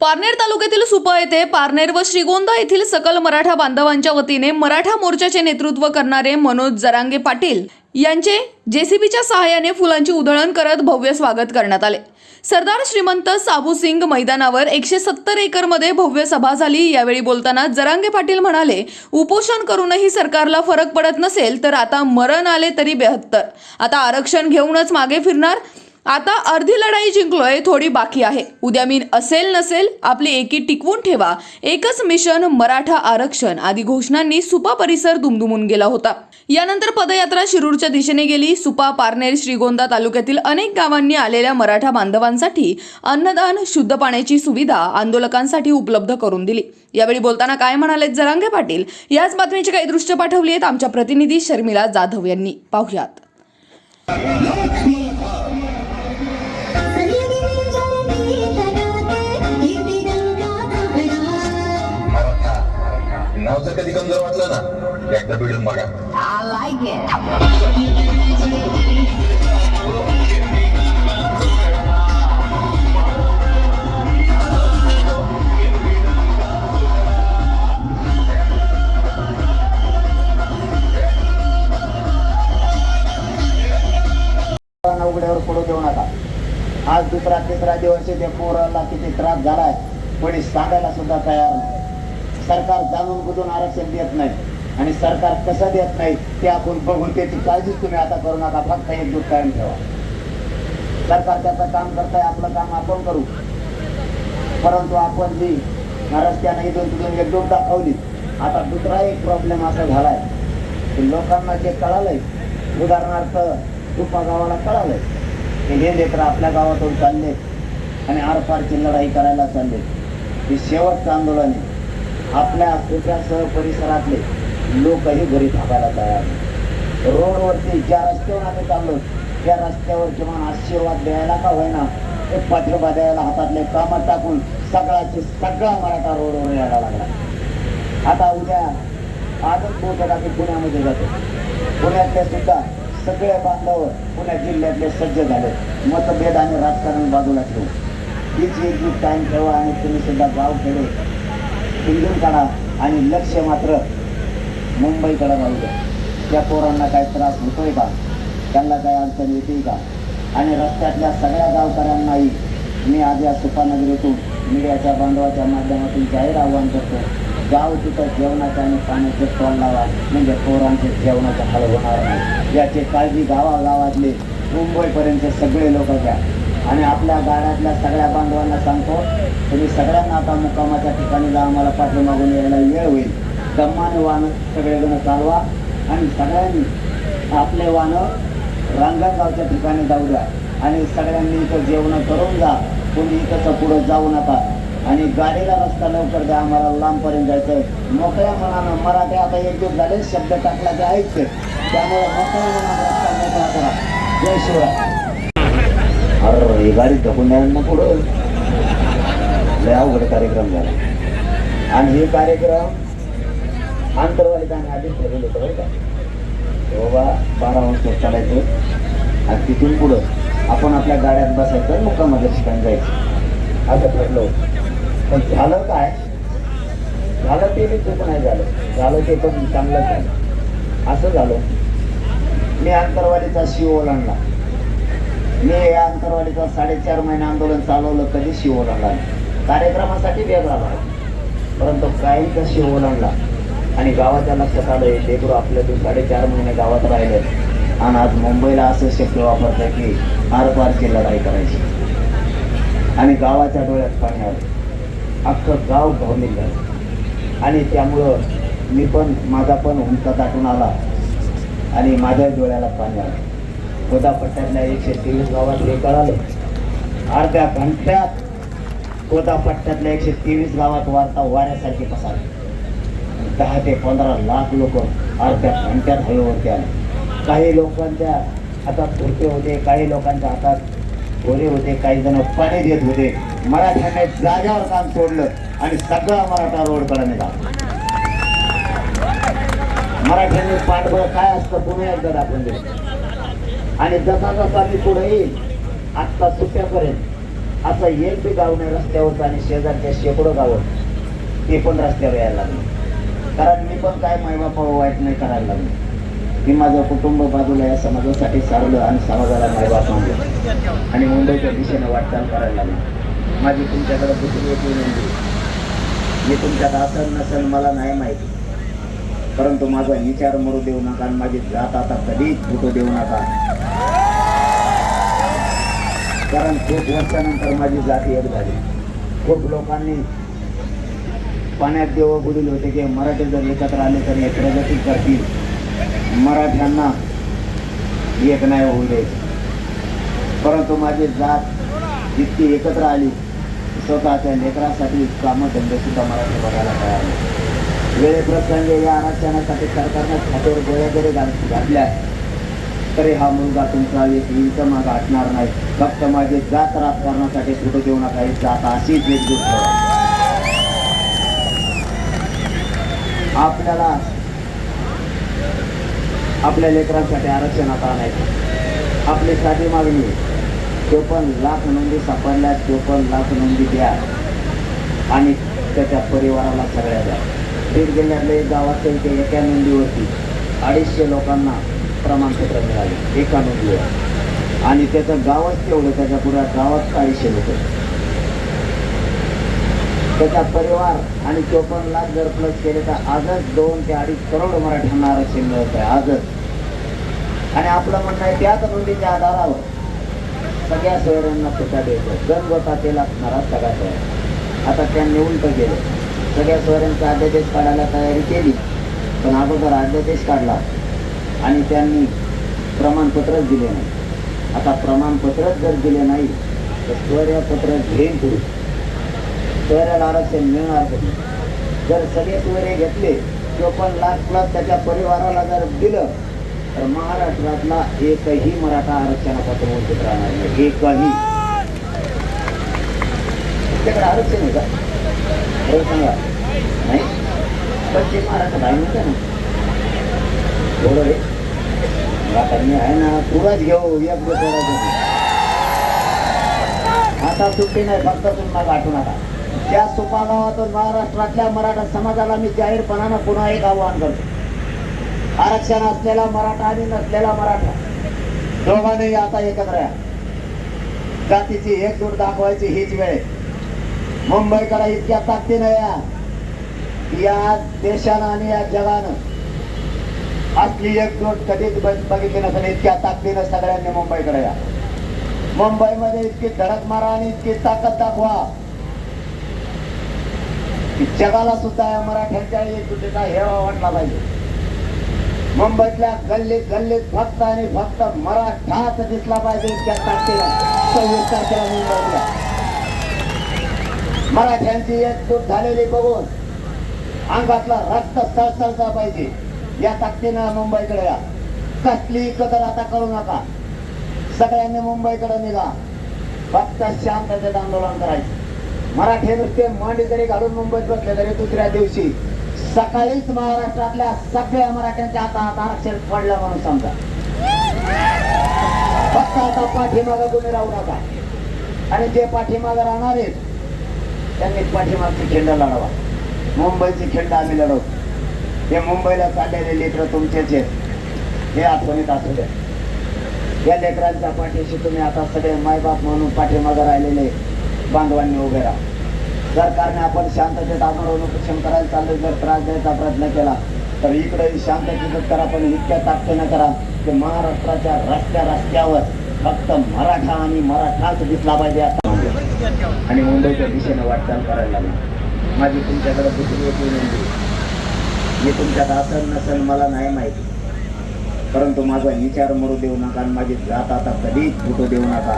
पारनेर तालुक्यातील सुपा येथे पारनेर व श्रीगोंदा येथील सकल मराठा बांधवांच्या वतीने मराठा मोर्चाचे नेतृत्व करणारे मनोज जरांगे पाटील यांचे जेसीबीच्या सहाय्याने फुलांची उधळण करत भव्य स्वागत करण्यात आले. सरदार श्रीमंत साबू सिंग मैदानावर एकशे सत्तर एकरमध्ये भव्य सभा झाली. यावेळी बोलताना जरांगे पाटील म्हणाले उपोषण करूनही सरकारला फरक पडत नसेल तर आता मरण आले तरी बेहत्तर. आता आरक्षण घेऊनच मागे फिरणार आता अर्धी लढाई जिंकलोय थोडी बाकी आहे. उद्या मी असेल नसेल आपली एकी टिकवून ठेवा. एकच मिशन मराठा आरक्षण आदी घोषणांनी सुपा परिसर दुमदुमून गेला होता. यानंतर पदयात्रा शिरूरच्या दिशेने गेली. सुपा पारनेर श्रीगोंदा तालुक्यातील अनेक गावांनी आलेल्या मराठा बांधवांसाठी अन्नदान शुद्ध पाण्याची सुविधा आंदोलकांसाठी उपलब्ध करून दिली. यावेळी बोलताना काय म्हणाले जरांगे पाटील? याच बातमीची काही दृश्य पाठवली आहेत आमच्या प्रतिनिधी शर्मिला जाधव यांनी. पाहुयात. जर कधी कमजोर वाटलं ना एकदा बिडून बघा. I like it. पोरांना उघड्यावर पडू देऊ नका. आज दुसरा तिसरा दिवस आहे, त्या पोराला किती त्रास झालाय कोणी सांगायला सुद्धा तयार नाही. सरकार जाणून बुजून आरक्षण देत नाही. आणि सरकार कसं देत नाही ते आपण बघून त्याची काळजीच तुम्ही आता करू नका. फक्त एकजूट कायम ठेवा. सरकार त्याचं काम करताय आपलं काम आपण करू. परंतु आपण जी रस्त्याने इथून तिथून एकजूट दाखवली आता दुसरा एक प्रॉब्लेम असा झालाय. की लोकांना जे कळालंय उदाहरणार्थ रुपा गावाला कळालंय की हे लेकर आपल्या गावातून चालले आणि आरपारची लढाई करायला चालले हे शेवटचं आंदोलन आहे. आपल्या सुप्यासह परिसरातले लोकही घरी थांबायला तयार रोडवरती ज्या रस्त्यावर आम्ही चाललो त्या रस्त्यावर किमान आशीर्वाद द्यायला का होईना ते पाठिंबा द्यायला हातातले कामं टाकून सगळाचे सगळा मराठा रोडवर यायला लागला. आता उद्या आजच पोहोचत आम्ही पुण्यामध्ये जातो. पुण्यातले सुद्धा सगळे बांधव पुण्या जिल्ह्यातले सज्ज झाले. मतभेद आणि राजकारण बाजूला ठेवू हीच एकजूट कायम ठेवा आणि तुम्ही सुद्धा गाव खेडे पिंजून काढा आणि लक्ष मात्र मुंबईकडे राहू द्या. त्या पोरांना काय त्रास होतोय का? त्यांना काय अडचण येते का? आणि रस्त्यातल्या सगळ्या गावकऱ्यांनाही मी आज या सुपानगरीतून मीडियाच्या बांधवाच्या माध्यमातून जाहीर आव्हान करतो. गाव तिथं जेवणाचं आणि पाण्याचे तोंड लावा. म्हणजे पोरांचे जेवणाचा हल होणार नाही. याची काळजी गावागावातले मुंबईपर्यंत सगळे लोक घ्या. आणि आपल्या गाड्यातल्या सगळ्या बांधवांना सांगतो तुम्ही सगळ्यांना आता मुक्कामाच्या ठिकाणी जा आम्हाला पाठीमागून यायला वेळ होईल. दम्माने वाहनं सगळेजण चालवा आणि सगळ्यांनी आपले वाहनं रांगागावच्या ठिकाणी जाऊ द्या. आणि सगळ्यांनी इथं जेवणं करून जा. कोणी इथं पुढं जाऊ नका. आणि गाडीला रस्ता लवकर द्या आम्हाला लांबपर्यंत जायचंय. मोकळ्या मनानं मराठी आता एक दिवस झाले शब्द टाकला ते. ऐकते त्यामुळे मोकळ्या मनानं रस्ता मोकळा करा. जय शिवराय. अरे ही पुढं लय अवघड कार्यक्रम झाला. आणि हे कार्यक्रम आंतरवालिकाने आधीच ठरवलं होतं बरं का. बाबा बारा वाजता चालायचं. आणि तिथून पुढं आपण आपल्या गाड्यात बसायचं मुक्कामाच्या ठिकाणी जायचं. असं ठरलं होतं. पण झालं काय? झालं ते बी चूक नाही झालं. झालं ते पण चांगलं झालं. असं झालं. मी आंतरवालीचा शिव ओलांडला. मी या आंतरवालीचा साडेचार महिने आंदोलन चालवलं कधी शिव ओलांडला कार्यक्रमासाठी वेगळा भाग. परंतु काही तर शिव ओलांडला आणि गावाच्या लक्षात आलं हे लेकरू आपल्या तू साडेचार महिने गावात राहिले. आणि आज मुंबईला असं शक्य वापरतं की आरपारची लढाई करायची. आणि गावाच्या डोळ्यात पाणी आलं. अख्खं गाव भावनिक आणि त्यामुळं मी पण माझा पण हुंका दाटून आला. आणि माझ्या डोळ्याला पाणी आलं. कोदापट्ट्यातल्या एकशे तेवीस गावात हे कळालं. अर्ध्या घंट्यात कोदापट्ट्यातल्या एकशे तेवीस गावात वार्ता वाऱ्यासारखी पसारली. दहा ते पंधरा लाख लोक अर्ध्या घंट्यात हवेवरती आले. काही लोकांच्या हातात खुर्चे होते काही लोकांच्या हातात गोरे होते काही जण पाणी देत होते. मराठ्यांनी जाग्यावर काम सोडलं आणि सगळा मराठा रोडकडे निघाला. मराठ्यांनी पाठबळ काय असतं पुन्हा एकदा दाखवून दिलं आणि जसा जसा मी पुढे येईल. आत्ता सुट्यापर्यंत. असं एक बी गाव नाही रस्त्यावरचा आणि शेजारच्या शेकडो गावं. ते पण रस्त्यावर यायला लागले. कारण मी पण काय मायबापा वाईट नाही करायला लागलो. मी माझं कुटुंब बाजूला या समाजासाठी सारलं आणि समाजाला मायबाप मानलं आणि मुंबईच्या दिशेने वाटचाल करायला लागलो. माझी तुमच्याकडे दुसरी एक विनंती. मी तुमच्यात असेल नसेल मला नाही माहिती. परंतु माझा विचार मरू देऊ नका आणि माझी जात आता कधीच फुटू देऊ नका. कारण खूप वर्षानंतर माझी जात एक झाली. खूप लोकांनी पाण्यात देव बुडील होते की मराठी जर एकत्र आले तर हे प्रगती करतील. मराठ्यांना एक नाही होऊ दे. परंतु माझी जात जितकी एकत्र आली स्वतःच्या लेकरासाठी कामधंदे सुद्धा मराठी बघायला तयार नाही. वेळेप्रसंगी या आरक्षणासाठी सरकारनं खात्यावर गोळ्या जरी घातल्या. तरी हा मुलगा तुमचा एक इंच माग असणार नाही. फक्त माझे जात राजकारणासाठी कृत देऊ नका ही जात अशीच एकजूट आपल्याला आपल्या लेकरांसाठी आरक्षण आता आणायचं. आपली साधी मागणी चोपन्न लाख नोंदी सापडल्या चोपन्न लाख नोंदी द्या. आणि त्याच्या परिवाराला सगळ्या द्या. बीड जिल्ह्यातले एक इथे एका नोंदीवरती अडीचशे लोकांना प्रमाणपत्र मिळाले. एका नोंदीवर आणि त्याचं गावच तेवढं त्याच्या पुऱ्या गावात अडीचशे लोक. त्याचा परिवार आणि चोपन्न लाख जर प्लस केले तर आजच दोन ते अडीच करोड मराठ्यांना आरक्षण मिळत आहे आजच. आणि आपलं म्हणणं आहे त्याच नोंदीच्या आधारावर सगळ्या सोयऱ्यांना सुद्धा द्यायचं गण गोता तेल असणारा सगळा सोयर आता त्यांनी उलट गेलं सगळ्या सोयऱ्यांचा अध्यादेश काढायला तयारी केली. पण अगोदर अध्यादेश काढला. आणि त्यांनी प्रमाणपत्रच दिले नाही. आता प्रमाणपत्रच जर दिले नाही तर सोयऱ्यापत्र घेईन पुढे सोयऱ्याला आरक्षण मिळणार कधी जर सगळे सोयरे घेतले चोपन्न लाख प्लस त्याच्या परिवाराला जर दिलं तर महाराष्ट्रातला एकही मराठा आरक्षणापासून वंचित राहणार नाही. एकही. त्याकडे आरक्षण आहे का? हो सांगा. नाही. पण ते महाराष्ट्रात आहे म्हणते ना. बरोबर आहे. आता मी आहे ना तुलाच घेऊ एक गोष्ट आता सुट्टी नाही फक्त तुम्हाला गाठू नका त्या सुपा महाराष्ट्रातल्या मराठा समाजाला मी जाहीरपणानं पुन्हा एक आव्हान करतो. आरक्षण असलेला मराठा आणि नसलेला मराठा दोघांनी आता एकत्र या. जातीची एकजूट दाखवायची हीच वेळ. मुंबईकडे इतक्या ताकदीनं या देशानं आणि या जगानं. असली एकजूट कधीच बघितली नसेल इतक्या ताकदीनं सगळ्यांनी मुंबईकडे या. मुंबईमध्ये इतकी धडक मारा आणि इतकी ताकद दाखवा. जगाला सुद्धा या मराठ्यांच्या एकजुटीचा हेवा वाटला पाहिजे. मुंबईतल्या गल्लीत गल्लीत फक्त आणि फक्त मराठाच दिसला पाहिजे इतक्या ताकदीनं. सव्वीस तारखेला मुंबईतल्या. मराठ्यांची एकजूट झालेली बघून अंगातला रक्त सळसळता पाहिजे. या ताकदीनं मुंबईकडे या. कसली कदर आता करू नका. सगळ्यांनी मुंबईकडे निघा. फक्त शांततेत आंदोलन करायचं. मराठी नुसते मांडी जरी घालून मुंबईत बसले तरी दुसऱ्या दिवशी सकाळीच महाराष्ट्रातल्या सगळ्या मराठ्यांच्या हातात आरक्षण पडलं म्हणून समजा. फक्त आता पाठीमागं तुम्ही राहू नका. आणि जे पाठीमागं राहणार आहेत त्यांनी पाठीमागची खिंड लढवा. मुंबईची खिंड आम्ही लढवतो. हे मुंबईला चाललेले लेकर तुमचेच आहेत. हे आठवणीत असू द्या. या लेकरांच्या पाठीशी तुम्ही आता सगळे मायबाप म्हणून पाठीमागं राहिलेले बांधवांनी उभे राहा. सरकारने आपण शांततेत आमरण उपोषण करायला चाललं जर त्रास द्यायचा प्रयत्न केला तर इकडे शांततेत करा पण इतक्या ताकदीनं करा की महाराष्ट्राच्या रस्त्या रस्त्यावर फक्त मराठा आणि मराठाच दिसला पाहिजे आता आणि मुंबईच्या दिशेनं वाटचाल करायला लागली. माझी तुमच्याकडे दुसरी एक जे तुमच्यात असेल नसेल मला नाही माहिती. परंतु माझा विचार मरू देऊ नका आणि माझी जात आता कधीच फुटू देऊ नका.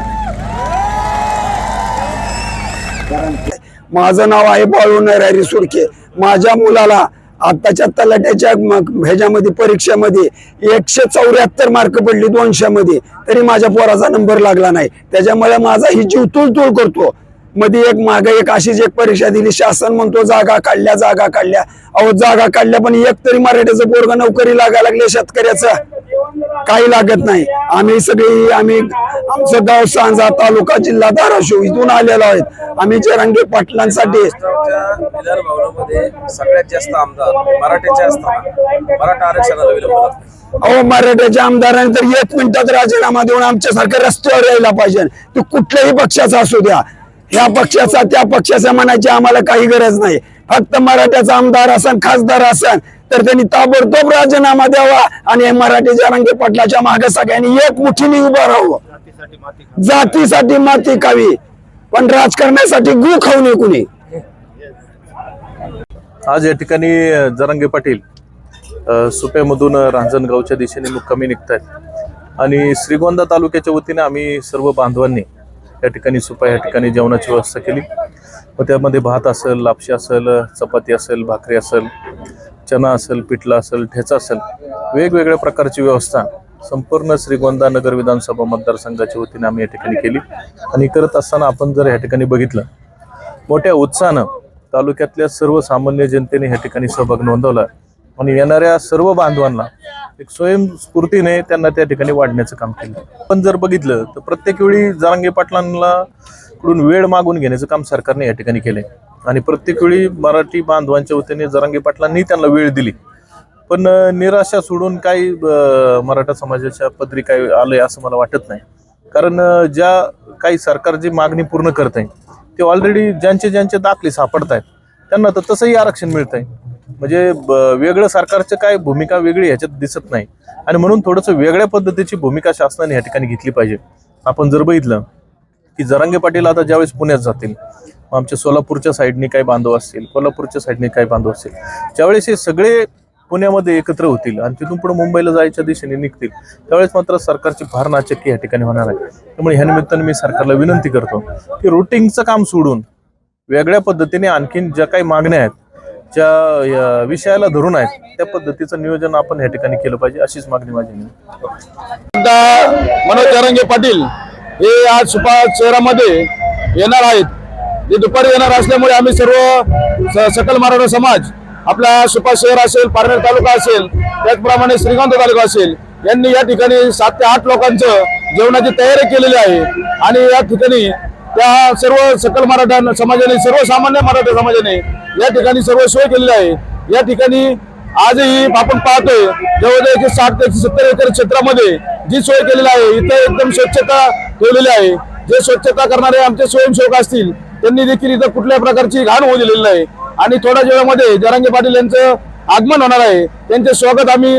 कारण माझं नाव आहे बाळू नरहरी सुरके माझ्या मुलाला आत्ताच्या तलाट्याच्या ह्याच्यामध्ये परीक्षेमध्ये एकशे चौऱ्याहत्तर मार्क पडले दोनशे मध्ये तरी माझ्या पोराचा नंबर लागला नाही. त्याच्यामुळे माझा ही जीव तुळ करतो. मध्ये एक मागे एक अशीच एक परीक्षा दिली. शासन म्हणतो जागा काढल्या जागा काढल्या. अहो जागा काढल्या पण एक तरी मराठ्याचं पोरग नोकरी लागायला लागले शेतकऱ्याचं. काही लागत नाही. आम्ही सगळी आम्ही आमचं गाव सांजा तालुका जिल्हा धाराशिव इथून आलेलो आहेत आम्ही जरांगे पाटलांसाठी. सगळ्यात जास्त आमदार मराठ्याचे असताना मराठा आरक्षणाला विलंब अहो मराठ्याच्या आमदारांनी तर एक मिनिटात राजीनामा देऊन आमच्यासारखं रस्त्यावर यायला पाहिजे. तो कुठल्याही पक्षाचा असू द्या. या पक्षाचा त्या पक्षाचा म्हणायची आम्हाला काही गरज नाही. फक्त मराठ्याचा आमदार असन खासदार असन तर त्यांनी ताबडतोब राजीनामा द्यावा आणि हे मराठी जरांगे पाटलाच्या मागे सगळ्यांनी एक मुठीने उभं राहावं. जातीसाठी माती कावी पण राजकारणासाठी गु खाऊ नये कुणी. आज या ठिकाणी जरांगे पाटील सुपेमधून रांजणगावच्या दिशेने मुक्कामी निघत आहेत आणि श्रीगोंदा तालुक्याच्या वतीने आम्ही सर्व बांधवांनी या ठिकाणी सुपा या ठिकाणी जेवणाची व्यवस्था केली. व त्यामध्ये भात असेल लापशी असेल चपाती असेल भाकरी असेल चना असेल पिठला असेल ठेचा असेल वेगवेगळ्या प्रकारची व्यवस्था संपूर्ण श्रीगोंदा नगर विधानसभा मतदारसंघाच्या वतीने आम्ही या ठिकाणी केली. आणि करत असताना आपण जर या ठिकाणी बघितलं मोठ्या उत्साहानं तालुक्यातल्या सर्वसामान्य जनतेने ह्या ठिकाणी सहभाग नोंदवला. आणि येणाऱ्या सर्व बांधवांना एक स्वयंस्फूर्तीने त्यांना त्या ठिकाणी वाढण्याचं काम केलं. पण जर बघितलं तर प्रत्येक वेळी जरांगे पाटलांना कडून वेळ मागून घेण्याचं काम सरकारने या ठिकाणी केले आणि प्रत्येक वेळी मराठी बांधवांच्या वतीने जरांगे पाटलांनी त्यांना वेळ दिली. पण निराशा सोडून काही मराठा समाजाच्या पदरी काही आलंय असं मला वाटत नाही. कारण ज्या काही सरकार जी मागणी पूर्ण करत आहे ते ऑलरेडी ज्यांचे ज्यांचे दाखले सापडत आहेत त्यांना तर तसंही आरक्षण मिळत आहे म्हणजे वेगळं सरकारचं काय भूमिका वेगळी ह्याच्यात दिसत नाही. आणि म्हणून थोडंसं वेगळ्या पद्धतीची भूमिका शासनाने या ठिकाणी घेतली पाहिजे. आपण जर बघितलं की जरांगे पाटील आता ज्यावेळेस पुण्यात जातील मग आमच्या सोलापूरच्या साईडने काही बांधव असतील कोल्हापूरच्या साईडने काही बांधव असतील ज्यावेळेस हे सगळे पुण्यामध्ये एकत्र होतील आणि तिथून पुढे मुंबईला जायच्या दिशेने निघतील त्यावेळेस मात्र सरकारची फार नाचक्की या ठिकाणी होणार आहे. त्यामुळे ह्या निमित्ताने मी सरकारला विनंती करतो की रुटिंगचं काम सोडून वेगळ्या पद्धतीने आणखीन ज्या काही मागण्या आहेत ज्या विषयाला धरून आहेत. त्या पद्धतीचं नियोजन आपण या ठिकाणी केलं पाहिजे अशीच मागणी माझी मनोज जरांगे पाटील हे आज सुपा शहरामध्ये येणार आहेत. ते दुपारी येणार असल्यामुळे आम्ही सर्व स- सकल मराठा समाज आपला सुपा शहर असेल पारनेर तालुका असेल त्याचप्रमाणे श्रीगोंद तालुका असेल यांनी या ठिकाणी सात ते आठ लोकांचं जेवणाची तयारी केलेली आहे. आणि या ठिकाणी त्या सर्व सकल मराठा समाजाने सर्वसामान्य मराठा समाजाने या ठिकाणी सर्व सोय केलेली आहे. या ठिकाणी आजही आपण पाहतोय जवळजवळ एकशे साठ ते एकशे सत्तर एकर क्षेत्रामध्ये जी सोय केलेली आहे इथे एकदम स्वच्छता ठेवलेली आहे. जे स्वच्छता करणारे आमचे स्वयंसेवक असतील त्यांनी देखील इथं कुठल्या प्रकारची घाण होऊ दिलेली नाही. आणि थोड्या वेळामध्ये जरांगे पाटील यांचं आगमन होणार आहे. त्यांचे स्वागत आम्ही